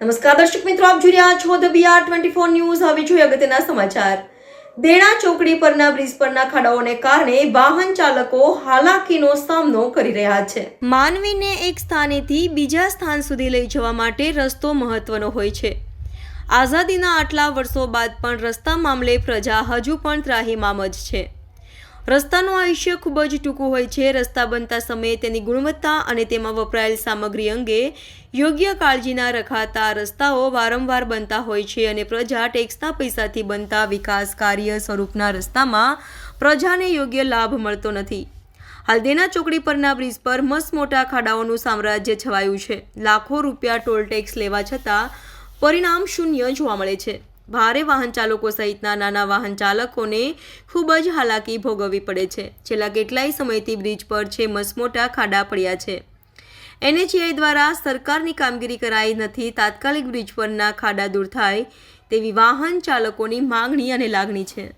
નમસ્કાર દર્શક મિત્રો, આપ જોઈ રહ્યા છો the BR twenty four news. હવે જોઈએ અગત્યના સમાચાર. દેણા ચોકડી પરના બ્રિજ પરના ખાડાઓને કારણે વાહન ચાલકો હાલાકીનો સામનો કરી રહ્યા છે. માનવીને એક સ્થાનેથી બીજા સ્થાન સુધી લઈ જવા માટે રસ્તો મહત્વનો હોય છે. આઝાદીના આટલા વર્ષો બાદ પણ રસ્તા મામલે પ્રજા હજુ પણ ત્રાહીમામ જ છે. રસ્તાનું આયુષ્ય ખૂબ જ ટૂંકું હોય છે. રસ્તા બનતા સમયે તેની ગુણવત્તા અને તેમાં વપરાયેલ સામગ્રી અંગે યોગ્ય કાળજીના રખાતા રસ્તાઓ વારંવાર બનતા હોય છે અને પ્રજા ટેક્સના પૈસાથી બનતા વિકાસ કાર્ય સ્વરૂપના રસ્તામાં પ્રજાને યોગ્ય લાભ મળતો નથી. હાલ દેના ચોકડી પરના બ્રિજ પર મસમોટા ખાડાઓનું સામ્રાજ્ય છવાયું છે. લાખો રૂપિયા ટોલ ટેક્સ લેવા છતાં પરિણામ શૂન્ય જોવા મળે છે. ભારે વાહન ચાલકો સહિતના નાના વાહન ચાલકોને ખૂબ જ હાલાકી ભોગવવી પડે છે. છેલ્લા કેટલાય સમયથી બ્રિજ પર છે મસમોટા ખાડા પડ્યા છે. એનએચએઆઈ દ્વારા સરકારની કામગીરી કરાઈ નથી, તાત્કાલિક બ્રિજ પરના ખાડા દૂર થાય તેવી વાહન ચાલકોની માંગણી અને લાગણી છે.